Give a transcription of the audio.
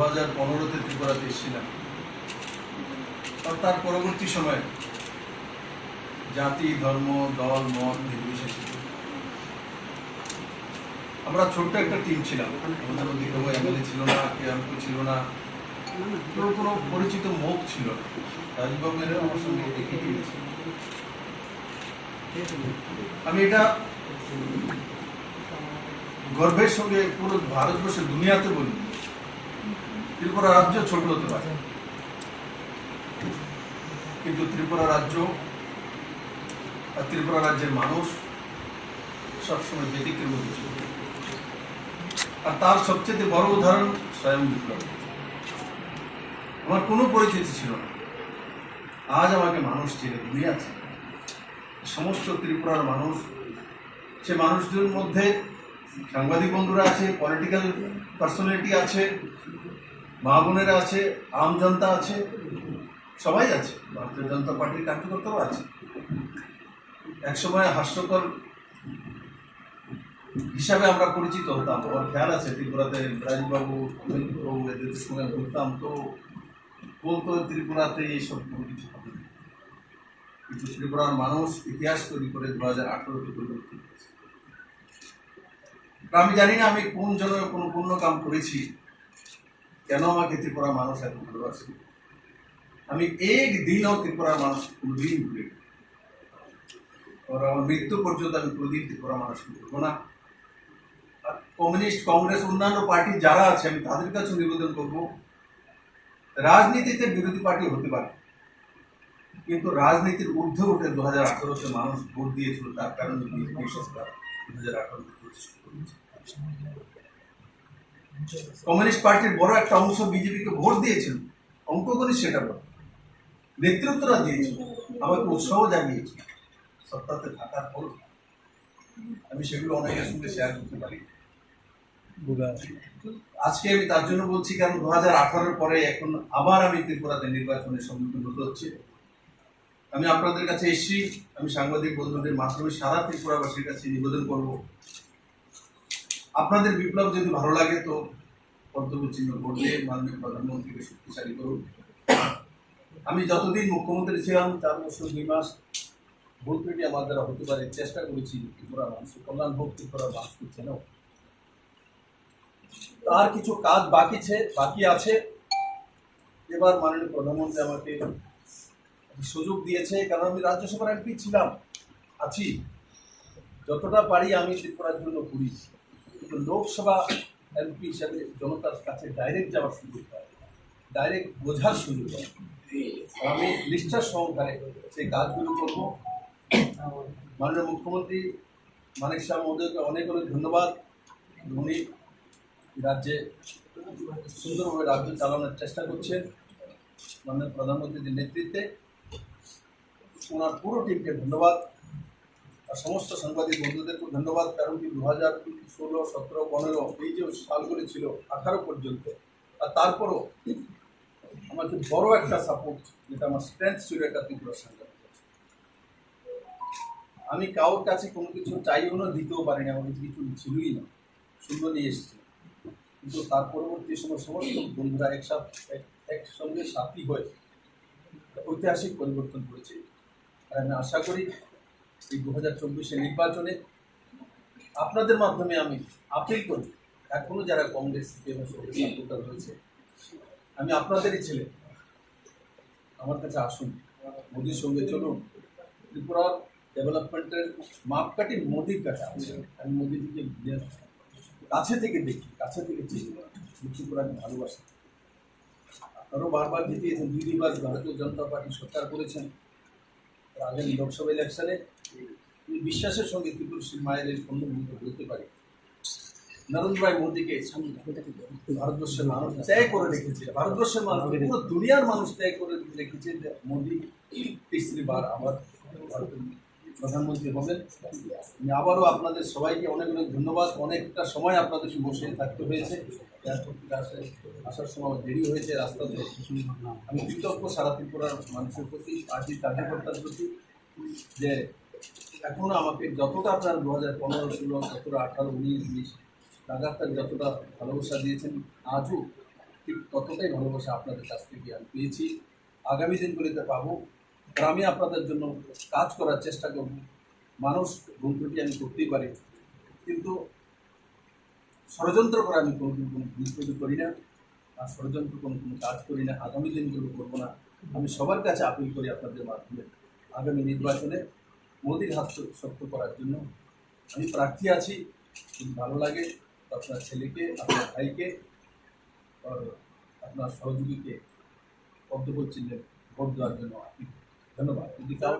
হাজার পনেরোতে ত্রিপুরাতে এসেছিলাম। তার পরবর্তী সময়ে জাতি, ধর্ম, দল, মত নির্বিশেষে আমরা ছোট্ট একটা টিম ছিলাম। আমাদের মধ্যে এমএলএ ছিল না এমপি ছিল না, কেউ কোনো পরিচিত মুখ ছিল রাজবাবুর আমার সঙ্গে টিম ছিল। আমি এটা গর্বের সঙ্গে পুরো ভারতবর্ষের দুনিয়াতে বলি। ত্রিপুরা রাজ্য ছোট হতে পারে। কিন্তু ত্রিপুরা রাজ্য আর ত্রিপুরা রাজ্যের মানুষ সবসময় ব্যতিক্রম ছিল আর তার সবচেয়ে বড় উদাহরণ স্বয়ং বিপ্লব। আমার কোনো পরিচিতি ছিল না। আজ আমাকে মানুষ চেনে, দুনিয়া সমস্ত ত্রিপুরার মানুষ, সে মানুষদের মধ্যে সাংবাদিক বন্ধুরা আছে পলিটিক্যাল পার্সোনালিটি আছে মা বোনেরা আছে, আম জনতা আছে, সবাই আছে। ভারতীয় জনতা পার্টির কার্যকর্তাও আছে। একসময় হাস্যকর হিসাবে আমরা পরিচিত হতাম। আমার খেয়াল আছে, ত্রিপুরাতে রাজবাবু অমিতবাবু এদের সঙ্গে ঘুরতাম। তো বলতো, ত্রিপুরাতে এইসব কোনো কিছু হবে কিন্তু ত্রিপুরার মানুষ ইতিহাস তৈরি করে দু হাজার আঠারোতে পরিবর্তন আমি জানি না আমি কোন জন্য কোনো পূর্ণ কাম করেছি। কেন আমাকে ত্রিপুরা মানুষ এত ভালোবাসে? আমি এক দিনও ত্রিপুরার মানুষ কোনোদিন ভুলে। আমার মৃত্যু পর্যন্ত আমি কোনোদিন ত্রিপুরা মানুষ ভুলবো না। কমিউনিস্ট, কংগ্রেস, অন্যান্য পার্টি যারা আছে, আমি তাদের কাছে নিবেদন করব, রাজনীতিতে বিরোধী পার্টি হতে পারে। কিন্তু রাজনীতির ঊর্ধ্বে উঠে দু হাজার আঠারোতে মানুষ ভোট দিয়েছিল, তার কারণে সরকার দু হাজার করেছে কমিউনিস্ট পার্টির বড় একটা অংশ বিজেপিকে ভোট দিয়েছিল। অঙ্কগণিত সেটা বলে নেতৃত্বরা দিয়েছিল। আমাকে উৎসাহ জাগিয়েছিল। সত্তাতে থাকার পর আমি সেগুলো অনেকের সঙ্গে শেয়ার করতে পারি। আজকে আমি তার জন্য বলছি কারণ দু হাজার আঠারোর পরে এখন আবার আমি ত্রিপুরাতে নির্বাচনের সম্মুখীন হতে হচ্ছে। আমি আপনাদের কাছে এসেছি আমি সাংবাদিক বন্ধুদের মাধ্যমে সারা ত্রিপুরাবাসীর কাছে নিবেদন করব। আপনাদের বিপ্লব যদি ভালো লাগে তো কর্তব্য চিহ্ন দিয়ে মাননীয় প্রধানমন্ত্রীকে শক্তিশালী করুন। আমি যতদিন মুখ্যমন্ত্রী ছিলাম, চার বছর, দুই মাস, ভুল ত্রুটি আমার দ্বারা হতে পারে, চেষ্টা করেছি ত্রিপুরা মানুষের কল্যাণ হোক ত্রিপুরা মানুষকে চেনেও তার কিছু কাজ বাকি বাকি আছে। এবার মাননীয় প্রধানমন্ত্রী আমাকে সুযোগ দিয়েছে, কারণ আমি রাজ্যসভার এমপি ছিলাম। আছি। যতটা পারি আমি ত্রিপুরার জন্য করি। কিন্তু লোকসভা এমপি হিসাবে জনতার কাছে ডাইরেক্ট যাওয়ার সুযোগ পায়। ডাইরেক্ট বোঝার সুযোগ পায়। আমি নিষ্ঠার সহকারে সেই কাজগুলো করব। মাননীয় মুখ্যমন্ত্রী মানিক শাহ মহোদয়কে অনেক অনেক ধন্যবাদ। উনি রাজ্যে সুন্দরভাবে রাজ্য চালানোর চেষ্টা করছেন। মাননীয় প্রধানমন্ত্রীর নেতৃত্বে। ওনার পুরো টিমকে ধন্যবাদ। সমস্ত সাংবাদিক বন্ধুদেরকে ধন্যবাদ, কারণ কি দু হাজার ষোলো, সতেরো, পনেরো এই যে সালগুলি ছিল, আঠারো পর্যন্ত, আর তারপরও আমাকে বড় একটা সাপোর্ট যেটা আমার স্ট্রেংথ ছিল একটা ত্রিপুরা সাংবাদিক আমি কারোর কাছে কোনো কিছু চাইও না, দিতেও পারিনি, আমার কাছে ছিলই না শূন্য নিয়ে এসেছি। কিন্তু তার পরবর্তী সময় সমস্ত বন্ধুরা একসাথে, এক- একসঙ্গে সাথী হয়ে ঐতিহাসিক পরিবর্তন করেছে। আর আমি আশা করি এই দু হাজার চব্বিশের নির্বাচনে আপনাদের মাধ্যমে আমি আপিল করি। এখনও যারা কংগ্রেস সিপিএম সাপোর্টার রয়েছে আমি আপনাদেরই ছেলে। আমার কাছে আসুন মোদির সঙ্গে চলুন। ত্রিপুরার ডেভেলপমেন্টের মাপকাঠি মোদির কাছে আছে। আমি মোদিজিকে কাছে থেকে দেখি কাছে থেকে চিনি ত্রিপুরাকে ভালোবাসি। আপনারাও বারবার জিতিয়েছেন দুই দুইবার ভারতীয় জনতা পার্টি সরকার করেছেন। আগামী লোকসভা ইলেকশনে বিশ্বাসের সঙ্গে ত্রিপুরশ্রী মায়ের এই সম্মুখীন হতে পারি নরেন্দ্র ভাই মোদীকে ভারতবর্ষের মানুষ ত্যাগ করে রেখেছে। ভারতবর্ষের মানুষ পুরো দুনিয়ার মানুষ ত্যাগ করে রেখেছে যে মোদী তিসরি বার ভারতের প্রধানমন্ত্রী হবেন। আমি আবারও আপনাদের সবাইকে অনেক অনেক ধন্যবাদ। অনেকটা সময় আপনাদের বসে থাকতে হয়েছে। আসার সময় দেরি হয়েছে, রাস্তাতে আমি কৃতজ্ঞ সারা ত্রিপুরার মানুষের প্রতি পার্টির কার্যকর্তার প্রতি যে এখনও আমাকে যতটা আপনার দু হাজার পনেরো, ষোলো, সতেরো, আঠারো, উনিশ, বিশ লাগাতার যতটা ভালোবাসা দিয়েছেন, আজও ঠিক ততটাই ভালোবাসা আপনাদের কাছ থেকে আমি পেয়েছি। আগামী দিনগুলিতে পাবো। গ্রামে আপনাদের জন্য কাজ করার চেষ্টা করব। মানুষ ত্রুটি আমি করতেই পারি। কিন্তু ষড়যন্ত্র করে আমি কোনো কোনো ভুল করি না আর ষড়যন্ত্র কোনো কোনো কাজ করি না। আগামী দিনগুলো করব না। আমি সবার কাছে আপিল করি আপনাদের মাধ্যমে। আগামী নির্বাচনে মোদির হাত শক্ত করার জন্য আমি প্রার্থী আছি। যদি ভালো লাগে আপনার ছেলেকে, আপনার ভাইকে আপনার সহযোগীকে পদ্মপুর চিহ্নে ভোট দেওয়ার জন্য আপনি ধন্যবাদ।